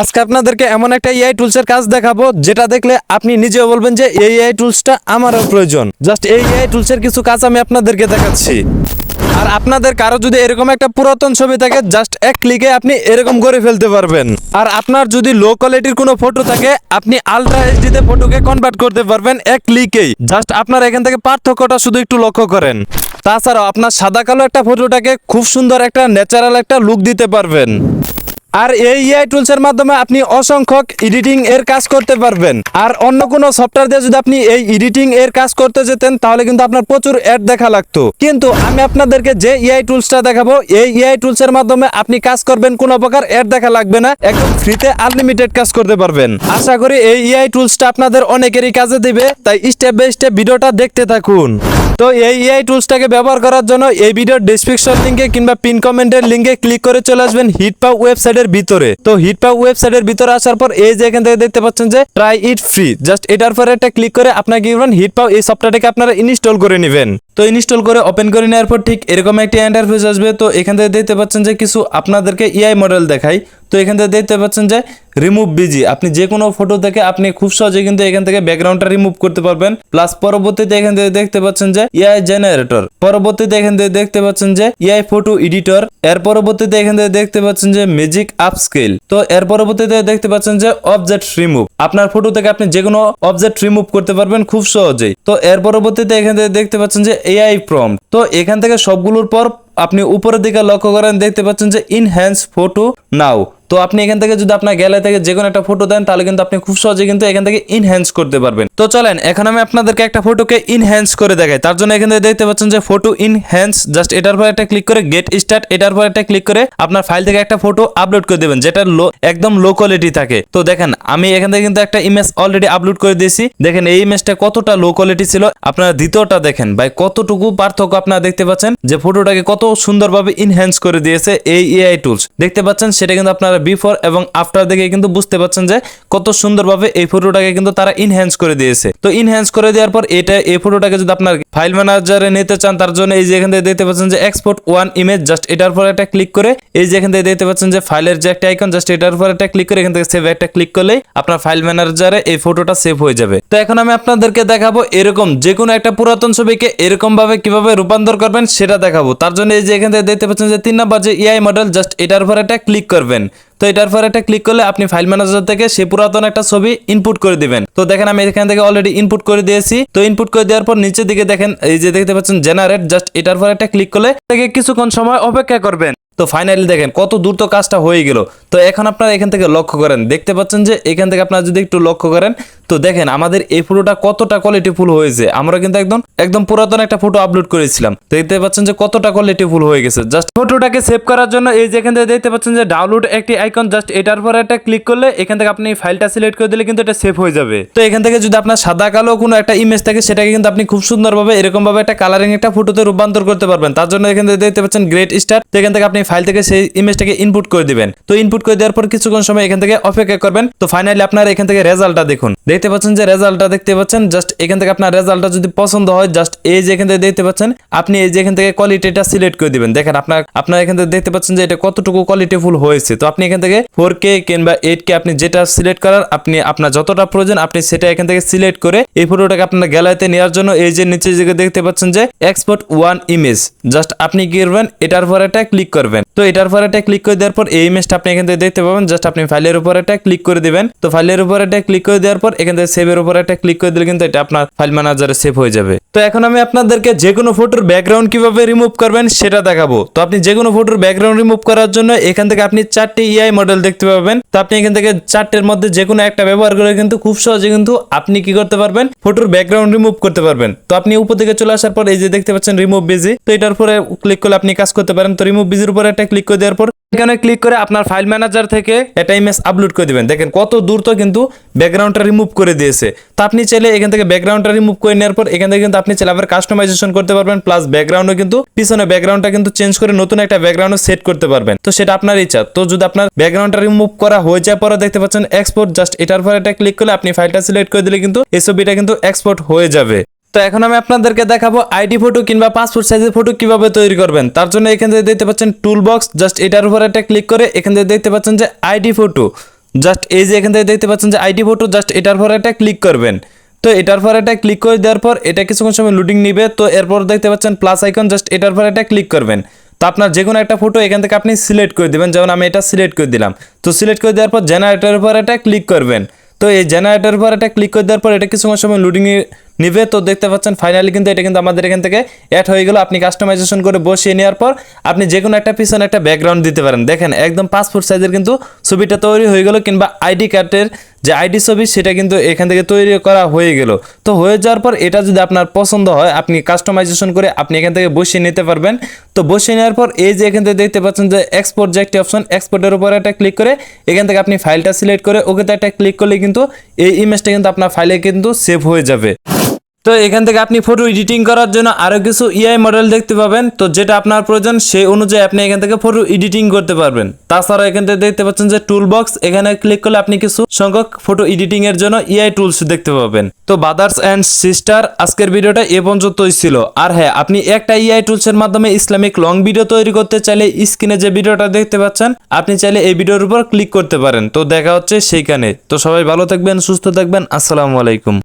আজকে আপনাদেরকে এমন একটা এআই টুলস এর কাজ দেখাবো, যেটা দেখলে আপনি নিজেও বলবেন যে এই এআই টুলসটা আমারও প্রয়োজন। জাস্ট এই এআই টুলস এর কিছু কাজ আমি আপনাদেরকে দেখাচ্ছি। আর আপনাদের কারও যদি এরকম একটা পুরাতন ছবি থাকে জাস্ট এক ক্লিকে আপনি এরকম করে ফেলতে পারবেন। আর আপনার যদি লো কোয়ালিটির কোনো ফটো থাকে, আপনি আলট্রা এইচডি তে ফটোকে কনভার্ট করতে পারবেন এক ক্লিকেই জাস্ট আপনার এখান থেকে পার্থক্যটা শুধু একটু লক্ষ্য করেন। তাছাড়াও আপনার সাদা কালো একটা ফটোটাকে খুব সুন্দর একটা ন্যাচারাল একটা লুক দিতে পারবেন। আর এই এআই টুলস এর মাধ্যমে আপনি অসংখ্য এডিটিং এর কাজ করতে পারবেন। আর অন্য কোনো সফটওয়্যার দিয়ে যদি আপনি এই এডিটিং এর কাজ করতে যেতেন, তাহলে কিন্তু আপনার প্রচুর অ্যাড দেখা লাগতো। কিন্তু আমি আপনাদেরকে যে এআই টুলসটা দেখাবো, এই এআই টুলস এর মাধ্যমে আপনি কাজ করবেন, কোনো প্রকার অ্যাড দেখা লাগবে না। একদম ফ্রিতে আনলিমিটেড কাজ করতে পারবেন। আশা করি এই এআই টুলসটা আপনাদের অনেকেরই কাজে দিবে, তাই স্টেপ বাই স্টেপ ভিডিওটা দেখতে থাকুন। তো এই এআই টুলসটাকে ব্যবহার করার জন্য এই ভিডিওর ডেসক্রিপশন লিঙ্কে কিংবা পিন কমেন্টের লিঙ্কে ক্লিক করে চলে আসবেন হিটপাও ওয়েবসাইটের ভিতরে। তো হিটপাও ওয়েবসাইটের ভিতরে আসার পর এই যে এখান থেকে দেখতে পাচ্ছেন যে ট্রাই ইট ফ্রি জাস্ট এটার পরে একটা ক্লিক করে আপনাকে হিটপাও এই সফটওয়্যারটাকে আপনারা ইনস্টল করে নেবেন। তো ইনস্টল করে ওপেন করে নেওয়ার পর ঠিক এরকম একটি ইন্টারফেস আসবে। তো এখান থেকে দেখতে পাচ্ছেন যে কিছু আপনাদেরকে এআই মডেল দেখাই তো এখান থেকে দেখতে পাচ্ছেন যে রিমুভ বিজি আপনি যে কোনো ফটো থেকে আপনি খুব সহজে কিন্তু এখান থেকে ব্যাকগ্রাউন্ডটা রিমুভ করতে পারবেন। প্লাস পরবর্তীতে এখান থেকে দেখতে পাচ্ছেন যে এআই জেনারেটর পরবর্তীতে এখান থেকে দেখতে পাচ্ছেন যে এআই ফটো এডিটর এর পরবর্তীতে এখান থেকে দেখতে পাচ্ছেন যে ম্যাজিক আপ স্কেল তো এর পরবর্তীতে দেখতে পাচ্ছেন যে অবজেক্ট রিমুভ আপনার ফটো থেকে আপনি যে কোনো অবজেক্ট রিমুভ করতে পারবেন খুব সহজেই। তো এর পরবর্তীতে এখান থেকে দেখতে পাচ্ছেন যে এআই প্রম তো এখান থেকে সবগুলোর পর আপনি উপরের দিকে লক্ষ্য করেন, দেখতে পাচ্ছেন যে ইনহ্যান্স ফটো নাও তো আপনি এখান থেকে যদি আপনার গ্যালারি থেকে যে কোনো একটা ফটো দেন, তাহলে কিন্তু আপনি খুব সহজে কিন্তু এখান থেকে ইনহ্যান্স করতে পারবেন। তো চলেন, এখন আমি আপনাদেরকে একটা ফটোকে ইনহ্যান্স করে দেখাই। তার জন্য এখান থেকে দেখতে পাচ্ছেন যে ফটো ইনহ্যান্স জাস্ট এটার পর একটা ক্লিক করে গেট স্টার্ট এটার পর একটা ক্লিক করে আপনার ফাইল থেকে একটা ফটো আপলোড করে দেবেন, যেটা লো, একদম লো কোয়ালিটি থাকে। তো দেখেন, আমি এখান থেকে কিন্তু একটা ইমেজ অলরেডি আপলোড করে দিয়েছি। দেখেন, এই ইমেজটা কতটা লো কোয়ালিটি ছিল। আপনারা দ্বিতীয়টা দেখেন, ভাই, কতটুকু পার্থক্য আপনারা দেখতে পাচ্ছেন যে ফটোটাকে কত সুন্দরভাবে ইনহ্যান্স করে দিয়েছে এই এআই টুলস দেখতে পাচ্ছেন, সেটা কিন্তু আপনারা বিফোর এবং আফটার দেখে কিন্তু বুঝতে পাচ্ছেন যে কত সুন্দরভাবে এই ফটোটাকে কিন্তু তারা ইনহ্যান্স করে দিয়েছে। তো ইনহ্যান্স করে দেওয়ার পর এটা এই ফটোটাকে যদি আপনার ফাইল ম্যানেজারে নিতে চান, তার জন্য এই যে এখান থেকে দেখতে পাচ্ছেন যে এক্সপোর্ট ওয়ান ইমেজ জাস্ট এটার পর একটা ক্লিক করে এই যে এখান থেকে দেখতে পাচ্ছেন যে ফাইলের যে একটা আইকন জাস্ট এটার পর একটা ক্লিক করে এখান থেকে সেভ একটা ক্লিক করলেই আপনার ফাইল ম্যানেজারে এই ফটোটা সেভ হয়ে যাবে। তো এখন আমি আপনাদেরকে দেখাবো এরকম যে কোনো একটা পুরাতন ছবিকে এরকম ভাবে কীভাবে রূপান্তর করবেন সেটা দেখাবো। তার জন্য এই যে এখান থেকে দেখতে পাচ্ছেন যে তিন নাম্বার যে এআই মডেল জাস্ট এটার উপর একটা ক্লিক করবেন। তো এটার পর একটা ক্লিক করলে আপনি ফাইল ম্যানেজার থেকে সে পুরাতন একটা ছবি ইনপুট করে দিবেন। তো দেখেন আমি এখান থেকে অলরেডি ইনপুট করে দিয়েছি। তো ইনপুট করে দেওয়ার পর নিচের দিকে দেখেন, এই যে দেখতে পাচ্ছেন জেনারেট জাস্ট এটার পর একটা ক্লিক করলে থেকে কিছুক্ষণ সময় অপেক্ষা করবেন। তো ফাইনালি দেখেন কত দ্রুত কাজটা হয়ে গেল। তো এখন আপনারা এখান থেকে লক্ষ্য করেন, দেখতে পাচ্ছেন যে এখান থেকে আপনারা যদি একটু লক্ষ্য করেন তো দেখেন, আমাদের এই ফটোটা কতটা কোয়ালিটি ফুল হয়েছে। আমরা কিন্তু একদম একদম পুরাতন একটা ফটো আপলোড করেছিলাম। দেখতে পাচ্ছেন যে কতটা কোয়ালিটি ফুল হয়ে গেছে। জাস্ট ফটোটাকে সেভ করার জন্য এই যে এখান থেকে দেখতে পাচ্ছেন যে ডাউনলোড একটি আইকন জাস্ট এটার পর একটা ক্লিক করলে এখান থেকে আপনি ফাইলটা সিলেক্ট করে দিলে কিন্তু এটা সেভ হয়ে যাবে। তো এখান থেকে যদি আপনার সাদা, কালো কোনো একটা ইমেজ থাকে, সেটাকে কিন্তু আপনি খুব সুন্দরভাবে এরকম ভাবে একটা কালারিং একটা ফটোতে রূপান্তর করতে পারবেন। তার জন্য এখান থেকে দেখতে পাচ্ছেন গ্রেট স্টার এখান থেকে আপনি ফাইল থেকে সেই ইমেজটাকে ইনপুট করে দিবেন। তো ইনপুট করে দেওয়ার পর কিছুক্ষণ সময় এখান থেকে অপেক্ষা করবেন। তো ফাইনালি আপনার এখান থেকে রেজাল্টটা দেখুন। দেখতে পাচ্ছেন যে রেজাল্টটা দেখতে পাচ্ছেন জাস্ট এখান থেকে আপনার রেজাল্টটা যদি পছন্দ হয় জাস্ট এই যে এখান থেকে দেখতে পাচ্ছেন, আপনি এই যে এখান থেকে কোয়ালিটিটা সিলেক্ট করে দিবেন। দেখেন আপনার আপনার এখান থেকে দেখতে পাচ্ছেন যে এটা কতটুকু কোয়ালিটি ফুল হয়েছে। তো আপনি এখান থেকে ফোর কে কিংবা এইট কে আপনি যেটা সিলেক্ট করার, আপনি আপনার যতটা প্রয়োজন, আপনি সেটা এখান থেকে সিলেক্ট করে এই ফটোটাকে আপনার গ্যালারিতে নেওয়ার জন্য এই যে নিচে দিকে দেখতে পাচ্ছেন যে এক্সপোর্ট ওয়ান ইমেজ জাস্ট আপনি কি করবেন, এটার পর একটা ক্লিক করবেন। তো এটার পর একটা ক্লিক করে দেওয়ার পর এই ইমেজটা আপনি এখান থেকে দেখতে পাবেন। জাস্ট আপনি ফাইলের উপর একটা ক্লিক করে দিবেন। তো ফাইলের উপর একটা ক্লিক করে দেওয়ার পর এখান থেকে সেভের উপর একটা ক্লিক করে দিলে কিন্তু এটা আপনার ফাইল ম্যানেজারে সেভ হয়ে যাবে। তো এখন আমি আপনাদেরকে যে কোনো ফটোর ব্যাকগ্রাউন্ড কীভাবে রিমুভ করবেন সেটা দেখাবো। তো আপনি যে কোনো ফটোর ব্যাকগ্রাউন্ড রিমুভ করার জন্য এখান থেকে আপনি চারটি ইআই মডেল দেখতে পাবেন। তো আপনি এখান থেকে চারটের মধ্যে যে কোনো একটা ব্যবহার করে কিন্তু খুব সহজে কিন্তু আপনি কি করতে পারবেন? ফটোর ব্যাকগ্রাউন্ড রিমুভ করতে পারবেন। তো আপনি উপর থেকে চলে আসার পর এই যে দেখতে পাচ্ছেন রিমুভ বিজি তো এটার উপরে ক্লিক করলে আপনি কাজ করতে পারেন। তো রিমুভ বিজির উপরে একটা ক্লিক করে দেওয়ার পর এখানে ক্লিক করে আপনার ফাইল ম্যানেজার থেকে একটা ইমেজ আপলোড করে দিবেন। দেখেন কত দূর তো কিন্তু ব্যাকগ্রাউন্ডটা রিমুভ করে দিয়েছে। তো আপনি চাইলে এখান থেকে ব্যাকগ্রাউন্ডটা রিমুভ করে নেওয়ার পর এখান থেকে কিন্তু আপনি চাইলে আবার কাস্টমাইজেশন করতে পারবেন প্লাস ব্যাকগ্রাউন্ডও কিন্তু পিছনে ব্যাকগ্রাউন্ডটা কিন্তু চেঞ্জ করে নতুন একটা ব্যাকগ্রাউন্ড সেট করতে পারবেন। তো সেটা আপনার ইচ্ছা। তো যদি আপনার ব্যাকগ্রাউন্ডটা রিমুভ করা হয়ে যায় পরে দেখতে পাচ্ছেন এক্সপোর্ট জাস্ট এটার পর এটা ক্লিক করলে আপনি ফাইলটা সিলেক্ট করে দিলে কিন্তু এই ছবিটা কিন্তু এক্সপোর্ট হয়ে যাবে। তো এখন আমি আপনাদেরকে দেখাবো আইডি ফটো কিংবা পাসপোর্ট সাইজের ফটো কীভাবে তৈরি করবেন। তার জন্য এখান থেকে দেখতে পাচ্ছেন টুল বক্স জাস্ট এটার উপর একটা ক্লিক করে এখান থেকে দেখতে পাচ্ছেন যে আইডি ফটো জাস্ট এই যে এখান থেকে দেখতে পাচ্ছেন যে আইডি ফটো জাস্ট এটার পর একটা ক্লিক করবেন। তো এটার পর এটা ক্লিক করে দেওয়ার পর এটা কিছুক্ষণ সময় লুডিং নিবে, তো এরপর দেখতে পাচ্ছেন প্লাস আইকন জাস্ট এটার পর এটা ক্লিক করবেন। তো আপনার যে কোনো একটা ফটো এখান থেকে আপনি সিলেক্ট করে দিবেন, যেমন আমি এটা সিলেক্ট করে দিলাম। তো সিলেক্ট করে দেওয়ার পর জেনারেটরের উপর এটা ক্লিক করবেন। তো এই জেনারেটরের উপর এটা ক্লিক করে দেওয়ার পর এটা কিছুক্ষণ সময় লুডিং নিবে। তো দেখতে পাচ্ছেন ফাইনালি কিন্তু এটা কিন্তু আমাদের এখান থেকে অ্যাড হয়ে গেল। আপনি কাস্টমাইজেশন করে বসিয়ে নেওয়ার পর আপনি যে কোনো একটা পিছনে একটা ব্যাকগ্রাউন্ড দিতে পারেন। দেখেন, একদম পাসপোর্ট সাইজের কিন্তু ছবিটা তৈরি হয়ে গেল কিংবা আইডি কার্ডের যে আইডি ছবি, সেটা কিন্তু এখান থেকে তৈরি করা হয়ে গেল। তো হয়ে যাওয়ার পর এটা যদি আপনার পছন্দ হয়, আপনি কাস্টমাইজেশন করে আপনি এখান থেকে বসিয়ে নিতে পারবেন। তো বসিয়ে নেওয়ার পর এই যে এখান থেকে দেখতে পাচ্ছেন যে এক্সপোর্ট যে একটি অপশন এক্সপোর্টের উপর একটা ক্লিক করে এখান থেকে আপনি ফাইলটা সিলেক্ট করে ওকেতে একটা ক্লিক করলে কিন্তু এই ইমেজটা কিন্তু আপনার ফাইলে কিন্তু সেভ হয়ে যাবে। তো এখান থেকে আপনি ফটো এডিটিং করার জন্য আরও কিছু ইআই মডেল দেখতে পাবেন। তো যেটা আপনার প্রয়োজন, সেই অনুযায়ী আপনি এখান থেকে ফটো এডিটিং করতে পারবেন। তাছাড়া এখান থেকে দেখতে পাচ্ছেন যে টুল বক্স এখানে ক্লিক করলে আপনি কিছু সংখ্যক ফটো এডিটিং এর জন্য ইআই টুলস দেখতে পাবেন। তো বাদার্স অ্যান্ড সিস্টার আজকের ভিডিওটা এ পর্যন্তই ছিল। আর হ্যাঁ আপনি একটা ইআই টুলসের মাধ্যমে ইসলামিক লং ভিডিও তৈরি করতে চাইলে স্ক্রিনে যে ভিডিওটা দেখতে পাচ্ছেন, আপনি চাইলে এই ভিডিওর উপর ক্লিক করতে পারেন। তো দেখা হচ্ছে সেইখানে। তো সবাই ভালো থাকবেন, সুস্থ থাকবেন। আসসালামু আলাইকুম।